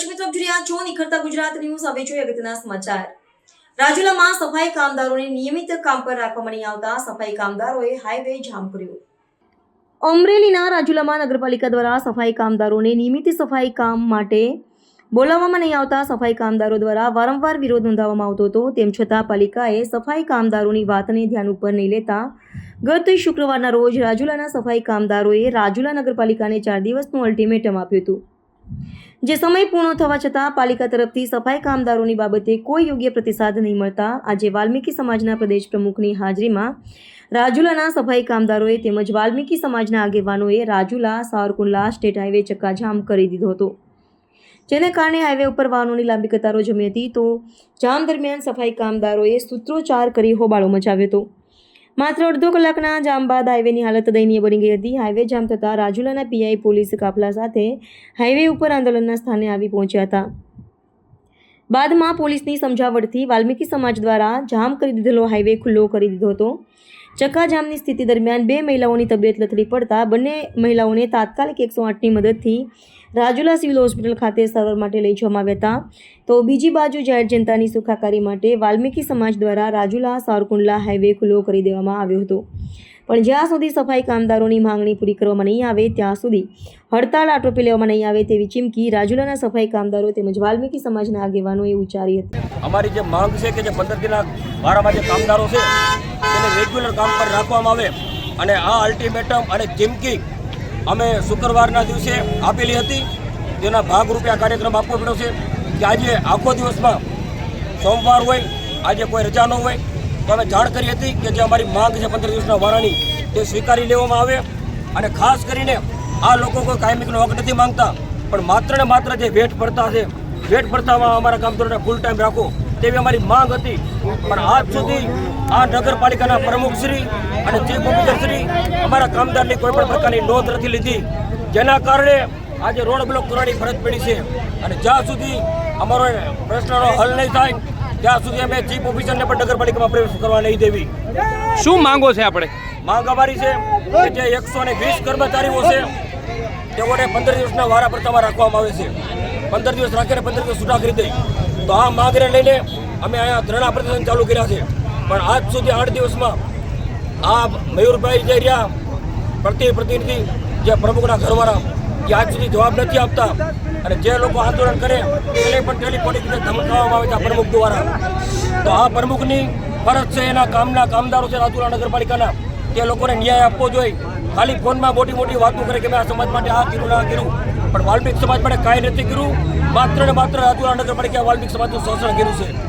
છો નિખરતા ગુજરાત ન્યૂઝ હવે જોઈએ અગત્યના સમાચાર. રાજુલામાં સફાઈ કામદારોને નિયમિત કામ પર રાખવામાં નહીં આવતા સફાઈ કામદારોએ હાઈવે જામ કર્યો. અમરેલીના રાજુલામાં નગરપાલિકા દ્વારા સફાઈ કામદારોને નિયમિત સફાઈ કામ માટે બોલાવવામાં નહીં આવતા સફાઈ કામદારો દ્વારા વારંવાર વિરોધ નોંધાવવામાં આવતો હતો. તેમ છતાં પાલિકાએ સફાઈ કામદારોની વાતને ધ્યાન ઉપર નહીં લેતા ગત શુક્રવારના રોજ રાજુલાના સફાઈ કામદારોએ રાજુલા નગરપાલિકાને ચાર દિવસનું અલ્ટિમેટમ આપ્યું હતું. જે સમય પૂર્ણ થવા છતાં પાલિકા તરફથી સફાઈ કામદારોની બાબતે કોઈ યોગ્ય પ્રતિસાદ નહીં મળતા, આજે વાલ્મીકી સમાજના પ્રદેશ પ્રમુખની હાજરીમાં રાજુલાના સફાઈ કામદારોએ તેમજ વાલ્મીકી સમાજના આગેવાનોએ રાજુલા, સાવરકુંડલા સ્ટેટ હાઈવે ચક્કાજામ કરી દીધો હતો. જેને કારણે હાઈવે ઉપર વાહનોની લાંબી કતારો જમી હતી તો જામ દરમિયાન સફાઈ કામદારોએ સૂત્રોચ્ચાર કરી હોબાળો મચાવ્યો હતો. માત્ર અડધો કલાકના જામ બાદ હાઈવેની હાલત દયનીય બની ગઈ હતી. હાઈવે જામ થતાં રાજુલાના પીઆઈ પોલીસ કાફલા સાથે હાઈવે ઉપર આંદોલનના સ્થાને આવી પહોંચ્યા હતા. બાદમાં પોલીસની સમજાવટથી વાલ્મીકી સમાજ દ્વારા જામ કરી દીધેલો હાઈવે ખુલ્લો કરી દીધો હતો. ચક્કાજામની સ્થિતિ દરમિયાન બે મહિલાઓની તબિયત લથડી પડતા બંને મહિલાઓને તાત્કાલિક એકસો આઠની મદદથી રાજુલા સિવિલ હોસ્પિટલ ખાતે સારવાર માટે લઈ જવામાં આવ્યા હતા. તો બીજી બાજુ જાહેર જનતાની સુખાકારી માટે વાલ્મીકી સમાજ દ્વારા રાજુલા સારકુંડલા હાઈવે ખુલ્લો કરી દેવામાં આવ્યો હતો. પણ જ્યાં સુધી સફાઈ કામદારોની માંગણી પૂરી કરવામાં નહીં આવે, ત્યાં સુધી હડતાળ આટોપી લેવામાં નહીં આવે તેવી ચીમકી રાજુલાના સફાઈ કામદારો તેમજ વાલ્મીકી સમાજના આગેવાનોએ ઉચ્ચારી હતી. અમારી જે માંગ છે કે જે પંદર દિન વારામાં જે કામદારો છે, તેને રેગ્યુલર કામ પર રાખવામાં આવે અને આ અલ્ટિમેટમ અને ચીમકી અમે શુક્રવારના દિવસે આપેલી હતી. તેના ભાગરૂપે આ કાર્યક્રમ આપવો પડ્યો છે કે આજે આખો દિવસમાં સોમવાર હોય, આજે કોઈ રજા ન હોય તો અમે જાણ કરી હતી કે જે અમારી માંગ છે પંદર દિવસના વારાની, તે સ્વીકારી લેવામાં આવે. અને ખાસ કરીને આ લોકો કોઈ કાયમિકનો હક નથી માંગતા, પણ માત્ર ને માત્ર જે વેઠ ભરતા છે વેઠ ભરતામાં અમારા કામદારોને ફૂલ ટાઈમ રાખો, તેવી અમારી માંગ હતી. પણ આજ સુધી આ નગરપાલિકાના પ્રમુખશ્રી અને ચીફ ઓફિસરશ્રી અમારા કામદારની કોઈ પણ પ્રકારની નોંધ નથી લીધી. જેના કારણે આજે રોડ બ્લોક કરવાની ફરજ પડી છે. અને જ્યાં સુધી અમારો પ્રશ્નનો હલ નહીં થાય ત્યાં સુધી અમે ચીફ ઓફિસરને પણ નગરપાલિકામાં પ્રવેશ કરવા નહીં દેવી. શું માંગો છે આપણે? માંગ અમારી છે કે જે એકસો ને વીસ કર્મચારીઓ છે તેઓને પંદર દિવસના વારા પ્રથામાં રાખવામાં આવે છે. પંદર દિવસ રાખીને પંદર દિવસ છૂટા કરી દઈ તો આ માંગને લઈને અમે અહીંયા ધરણા પ્રદર્શન ચાલુ કર્યા છે. પણ આજ સુધી આઠ દિવસમાં આ મયુરભાઈ જે રહ્યા પ્રતિ પ્રતિનિધિ જે પ્રમુખના ઘરવાળા એ આજ સુધી જવાબ નથી આપતા. અને જે લોકો આંદોલન કરે, એને પણ ટેલિફોનિક રીતે ધમકાવવામાં આવે છે આ પ્રમુખ દ્વારા. તો આ પ્રમુખની ફરજ છે એના કામના કામદારો છે રાજુલા નગરપાલિકાના, તે લોકોને ન્યાય આપવો જોઈએ. ખાલી ફોનમાં મોટી મોટી વાતો કરે કે મેં આ સમાજ માટે આ કર્યું ના કર્યું. પણ વાલ્મિક સમાજ માટે કાંઈ નથી કર્યું. માત્ર ને માત્ર રાજુલા નગરપાલિકા વાલ્મિક સમાજનું શોષણ કર્યું છે.